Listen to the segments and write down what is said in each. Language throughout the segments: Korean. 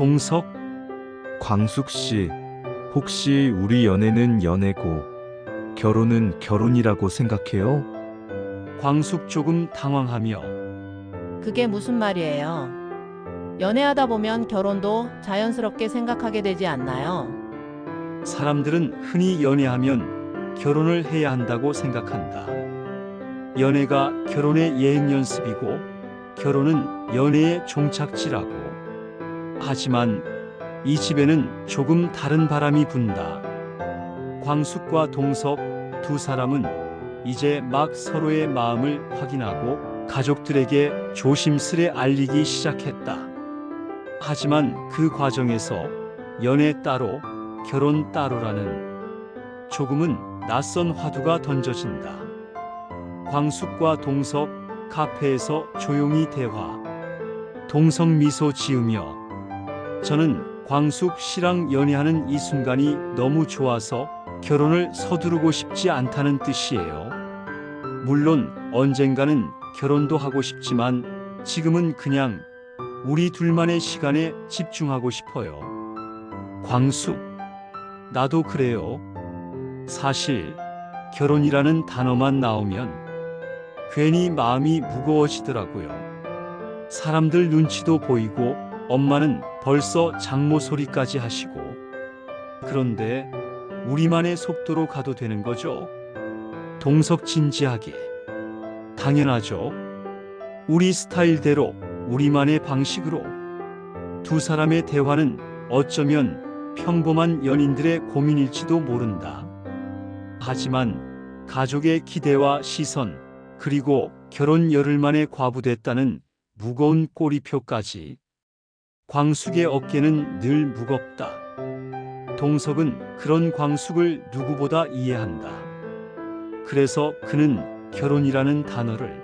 동석 광숙 씨, 혹시 우리 연애는 연애고 결혼은 결혼이라고 생각해요? 광숙 조금 당황하며 그게 무슨 말이에요? 연애하다 보면 결혼도 자연스럽게 생각하게 되지 않나요? 사람들은 흔히 연애하면 결혼을 해야 한다고 생각한다. 연애가 결혼의 예행 연습이고 결혼은 연애의 종착지라고. 하지만 이 집에는 조금 다른 바람이 분다. 광숙과 동석 두 사람은 이제 막 서로의 마음을 확인하고 가족들에게 조심스레 알리기 시작했다. 하지만 그 과정에서 연애 따로 결혼 따로라는 조금은 낯선 화두가 던져진다. 광숙과 동석 카페에서 조용히 대화. 동석 미소 지으며 저는 광숙 씨랑 연애하는 이 순간이 너무 좋아서 결혼을 서두르고 싶지 않다는 뜻이에요. 물론 언젠가는 결혼도 하고 싶지만 지금은 그냥 우리 둘만의 시간에 집중하고 싶어요. 광숙, 나도 그래요. 사실 결혼이라는 단어만 나오면 괜히 마음이 무거워지더라고요. 사람들 눈치도 보이고 엄마는 벌써 장모 소리까지 하시고 그런데 우리만의 속도로 가도 되는 거죠? 동석 진지하게 당연하죠. 우리 스타일대로 우리만의 방식으로 두 사람의 대화는 어쩌면 평범한 연인들의 고민일지도 모른다. 하지만 가족의 기대와 시선 그리고 결혼 열흘 만에 과부됐다는 무거운 꼬리표까지 광숙의 어깨는 늘 무겁다. 동석은 그런 광숙을 누구보다 이해한다. 그래서 그는 결혼이라는 단어를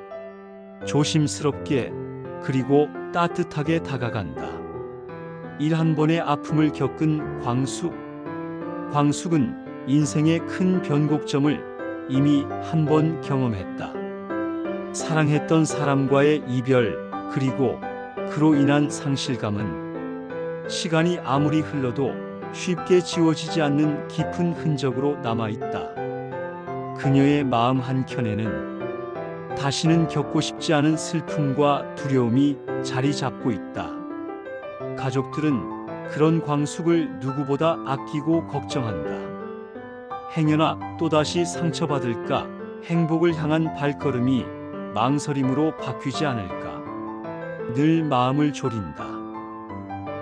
조심스럽게 그리고 따뜻하게 다가간다. 일 한 번의 아픔을 겪은 광숙. 광숙은 인생의 큰 변곡점을 이미 한 번 경험했다. 사랑했던 사람과의 이별, 그리고 그로 인한 상실감은 시간이 아무리 흘러도 쉽게 지워지지 않는 깊은 흔적으로 남아있다. 그녀의 마음 한켠에는 다시는 겪고 싶지 않은 슬픔과 두려움이 자리 잡고 있다. 가족들은 그런 광숙을 누구보다 아끼고 걱정한다. 행여나 또다시 상처받을까 행복을 향한 발걸음이 망설임으로 바뀌지 않을까 늘 마음을 졸인다.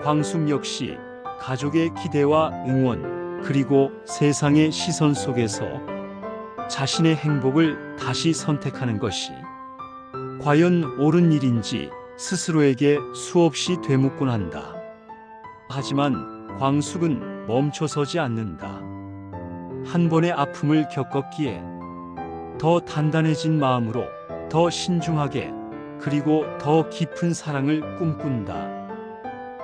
광숙 역시 가족의 기대와 응원 그리고 세상의 시선 속에서 자신의 행복을 다시 선택하는 것이 과연 옳은 일인지 스스로에게 수없이 되묻곤 한다. 하지만 광숙은 멈춰서지 않는다. 한 번의 아픔을 겪었기에 더 단단해진 마음으로 더 신중하게 그리고 더 깊은 사랑을 꿈꾼다.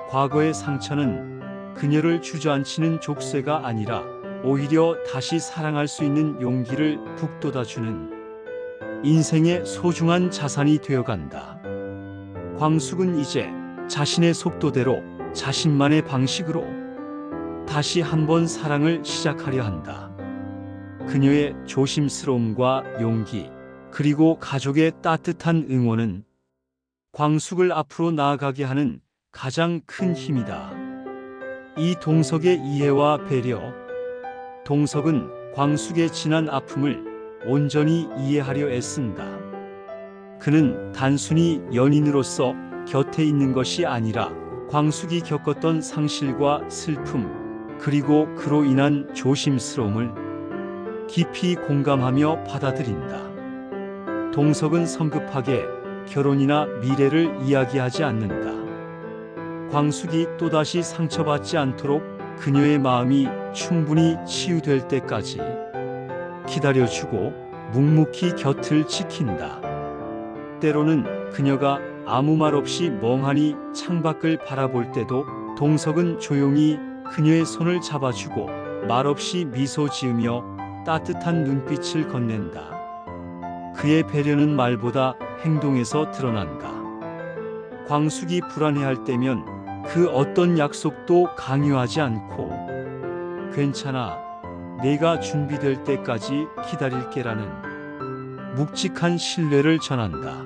과거의 상처는 그녀를 주저앉히는 족쇄가 아니라 오히려 다시 사랑할 수 있는 용기를 북돋아주는 인생의 소중한 자산이 되어간다. 광숙은 이제 자신의 속도대로 자신만의 방식으로 다시 한번 사랑을 시작하려 한다. 그녀의 조심스러움과 용기, 그리고 가족의 따뜻한 응원은 광숙을 앞으로 나아가게 하는 가장 큰 힘이다. 이 동석의 이해와 배려. 동석은 광숙의 지난 아픔을 온전히 이해하려 애쓴다. 그는 단순히 연인으로서 곁에 있는 것이 아니라 광숙이 겪었던 상실과 슬픔, 그리고 그로 인한 조심스러움을 깊이 공감하며 받아들인다. 동석은 성급하게 결혼이나 미래를 이야기하지 않는다. 광숙이 또다시 상처받지 않도록 그녀의 마음이 충분히 치유될 때까지 기다려주고 묵묵히 곁을 지킨다. 때로는 그녀가 아무 말 없이 멍하니 창밖을 바라볼 때도 동석은 조용히 그녀의 손을 잡아주고 말없이 미소 지으며 따뜻한 눈빛을 건넨다. 그의 배려는 말보다 행동에서 드러난다. 광숙이 불안해할 때면 그 어떤 약속도 강요하지 않고 괜찮아. 내가 준비될 때까지 기다릴게라는 묵직한 신뢰를 전한다.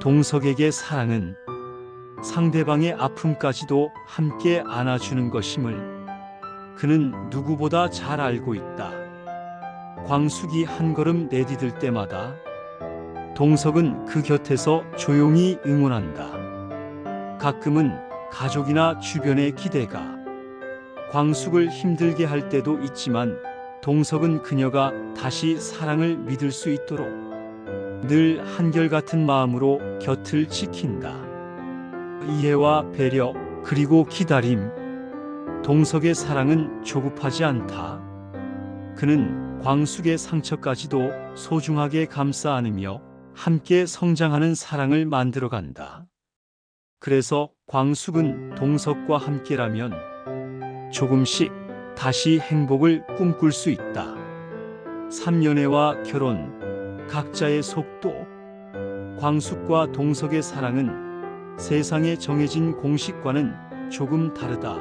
동석에게 사랑은 상대방의 아픔까지도 함께 안아주는 것임을 그는 누구보다 잘 알고 있다. 광숙이 한 걸음 내디딜 때마다 동석은 그 곁에서 조용히 응원한다. 가끔은 가족이나 주변의 기대가 광숙을 힘들게 할 때도 있지만 동석은 그녀가 다시 사랑을 믿을 수 있도록 늘 한결같은 마음으로 곁을 지킨다. 이해와 배려 그리고 기다림. 동석의 사랑은 조급하지 않다. 그는 광숙의 상처까지도 소중하게 감싸 안으며 함께 성장하는 사랑을 만들어 간다. 그래서 광숙은 동석과 함께라면 조금씩 다시 행복을 꿈꿀 수 있다. 3년애와 결혼, 각자의 속도, 광숙과 동석의 사랑은 세상에 정해진 공식과는 조금 다르다.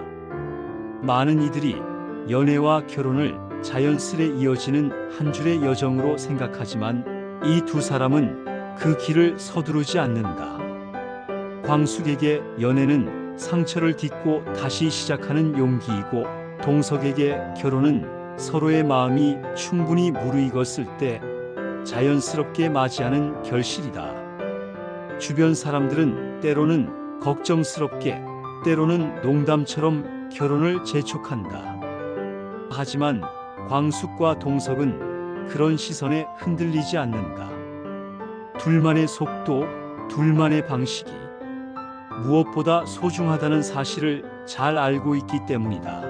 많은 이들이 연애와 결혼을 자연스레 이어지는 한 줄의 여정으로 생각하지만 이 두 사람은 그 길을 서두르지 않는다. 광숙에게 연애는 상처를 딛고 다시 시작하는 용기이고 동석에게 결혼은 서로의 마음이 충분히 무르익었을 때 자연스럽게 맞이하는 결실이다. 주변 사람들은 때로는 걱정스럽게 때로는 농담처럼 결혼을 재촉한다. 하지만 광숙과 동석은 그런 시선에 흔들리지 않는다. 둘만의 속도, 둘만의 방식이 무엇보다 소중하다는 사실을 잘 알고 있기 때문이다.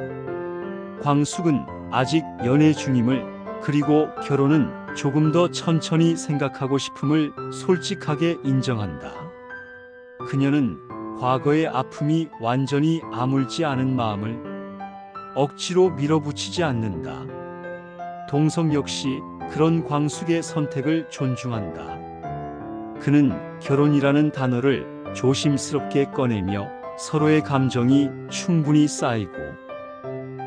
광숙은 아직 연애 중임을 그리고 결혼은 조금 더 천천히 생각하고 싶음을 솔직하게 인정한다. 그녀는 과거의 아픔이 완전히 아물지 않은 마음을 억지로 밀어붙이지 않는다. 동성 역시 그런 광숙의 선택을 존중한다. 그는 결혼이라는 단어를 조심스럽게 꺼내며 서로의 감정이 충분히 쌓이고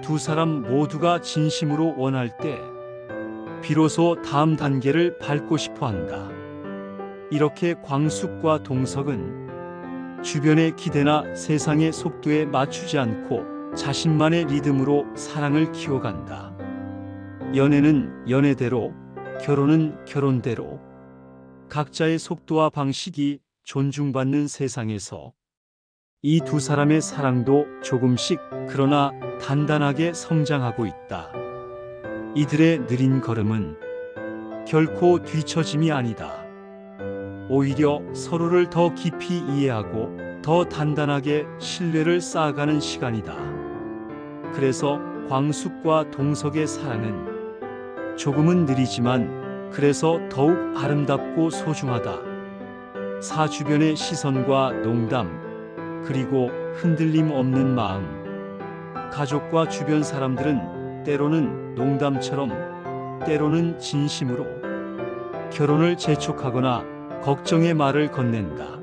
두 사람 모두가 진심으로 원할 때 비로소 다음 단계를 밟고 싶어 한다. 이렇게 광숙과 동석은 주변의 기대나 세상의 속도에 맞추지 않고 자신만의 리듬으로 사랑을 키워간다. 연애는 연애대로, 결혼은 결혼대로, 각자의 속도와 방식이 존중받는 세상에서 이 두 사람의 사랑도 조금씩 그러나 단단하게 성장하고 있다. 이들의 느린 걸음은 결코 뒤처짐이 아니다. 오히려 서로를 더 깊이 이해하고 더 단단하게 신뢰를 쌓아가는 시간이다. 그래서 광숙과 동석의 사랑은 조금은 느리지만 그래서 더욱 아름답고 소중하다. 사 주변의 시선과 농담, 그리고 흔들림 없는 마음. 가족과 주변 사람들은 때로는 농담처럼, 때로는 진심으로 결혼을 재촉하거나 걱정의 말을 건넨다.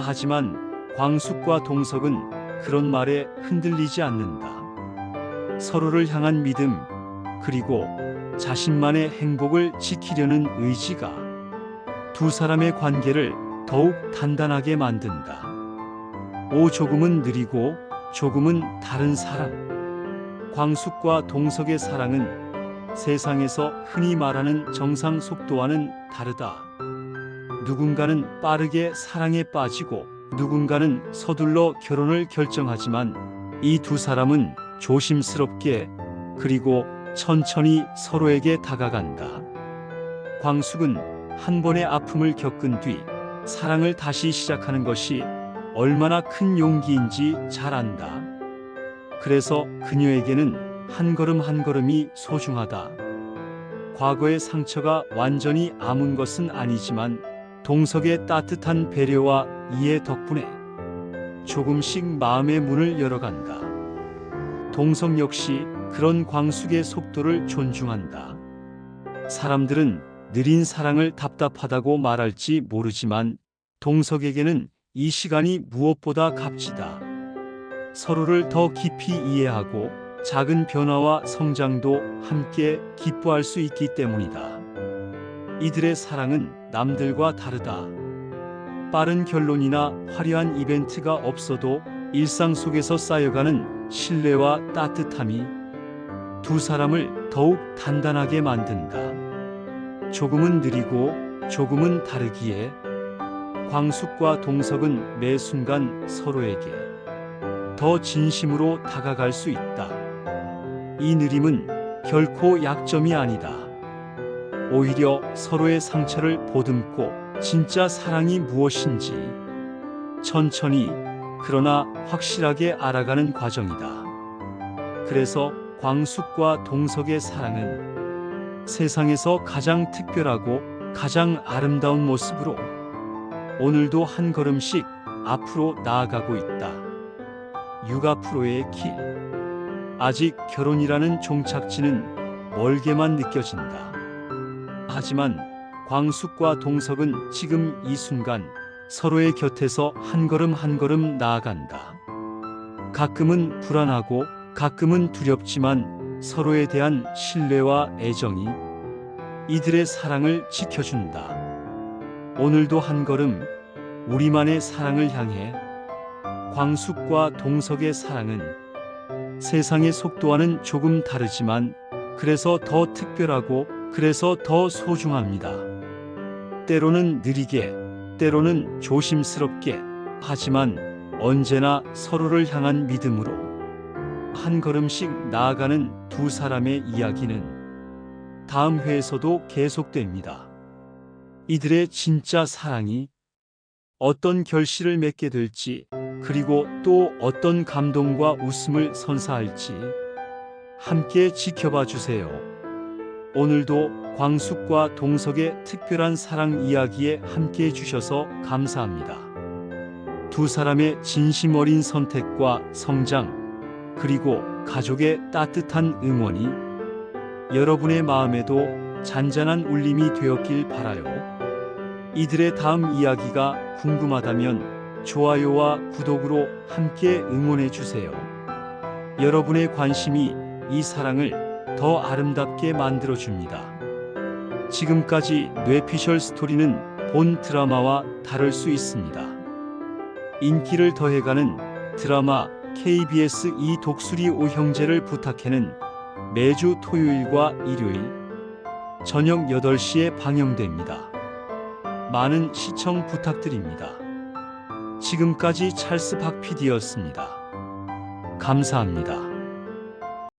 하지만 광숙과 동석은 그런 말에 흔들리지 않는다. 서로를 향한 믿음, 그리고 자신만의 행복을 지키려는 의지가 두 사람의 관계를 더욱 단단하게 만든다. 오 조금은 느리고 조금은 다른 사랑. 광숙과 동석의 사랑은 세상에서 흔히 말하는 정상 속도와는 다르다. 누군가는 빠르게 사랑에 빠지고 누군가는 서둘러 결혼을 결정하지만 이 두 사람은 조심스럽게 그리고 천천히 서로에게 다가간다. 광숙은 한 번의 아픔을 겪은 뒤 사랑을 다시 시작하는 것이 얼마나 큰 용기인지 잘 안다. 그래서 그녀에게는 한 걸음 한 걸음이 소중하다. 과거의 상처가 완전히 아문 것은 아니지만 동석의 따뜻한 배려와 이해 덕분에 조금씩 마음의 문을 열어간다. 동석 역시 그런 광숙의 속도를 존중한다. 사람들은 느린 사랑을 답답하다고 말할지 모르지만 동석에게는 이 시간이 무엇보다 값지다. 서로를 더 깊이 이해하고 작은 변화와 성장도 함께 기뻐할 수 있기 때문이다. 이들의 사랑은 남들과 다르다. 빠른 결론이나 화려한 이벤트가 없어도 일상 속에서 쌓여가는 신뢰와 따뜻함이 두 사람을 더욱 단단하게 만든다. 조금은 느리고 조금은 다르기에 광숙과 동석은 매 순간 서로에게 더 진심으로 다가갈 수 있다. 이 느림은 결코 약점이 아니다. 오히려 서로의 상처를 보듬고 진짜 사랑이 무엇인지 천천히 그러나 확실하게 알아가는 과정이다. 그래서 광숙과 동석의 사랑은 세상에서 가장 특별하고 가장 아름다운 모습으로 오늘도 한 걸음씩 앞으로 나아가고 있다. 육아 프로의 길. 아직 결혼이라는 종착지는 멀게만 느껴진다. 하지만 광숙과 동석은 지금 이 순간 서로의 곁에서 한 걸음 한 걸음 나아간다. 가끔은 불안하고 가끔은 두렵지만 서로에 대한 신뢰와 애정이 이들의 사랑을 지켜준다. 오늘도 한 걸음 우리만의 사랑을 향해 광숙과 동석의 사랑은 세상의 속도와는 조금 다르지만 그래서 더 특별하고 그래서 더 소중합니다. 때로는 느리게, 때로는 조심스럽게, 하지만 언제나 서로를 향한 믿음으로 한 걸음씩 나아가는 두 사람의 이야기는 다음 회에서도 계속됩니다. 이들의 진짜 사랑이 어떤 결실을 맺게 될지, 그리고 또 어떤 감동과 웃음을 선사할지 함께 지켜봐 주세요. 오늘도 광숙과 동석의 특별한 사랑 이야기에 함께 해주셔서 감사합니다. 두 사람의 진심 어린 선택과 성장, 그리고 가족의 따뜻한 응원이 여러분의 마음에도 잔잔한 울림이 되었길 바라요. 이들의 다음 이야기가 궁금하다면 좋아요와 구독으로 함께 응원해 주세요. 여러분의 관심이 이 사랑을 더 아름답게 만들어 줍니다. 지금까지 뇌피셜 스토리는 본 드라마와 다를 수 있습니다. 인기를 더해가는 드라마 KBS 이 독수리 오형제를 부탁해는 매주 토요일과 일요일 저녁 8시에 방영됩니다. 많은 시청 부탁드립니다. 지금까지 찰스 박 PD였습니다. 감사합니다.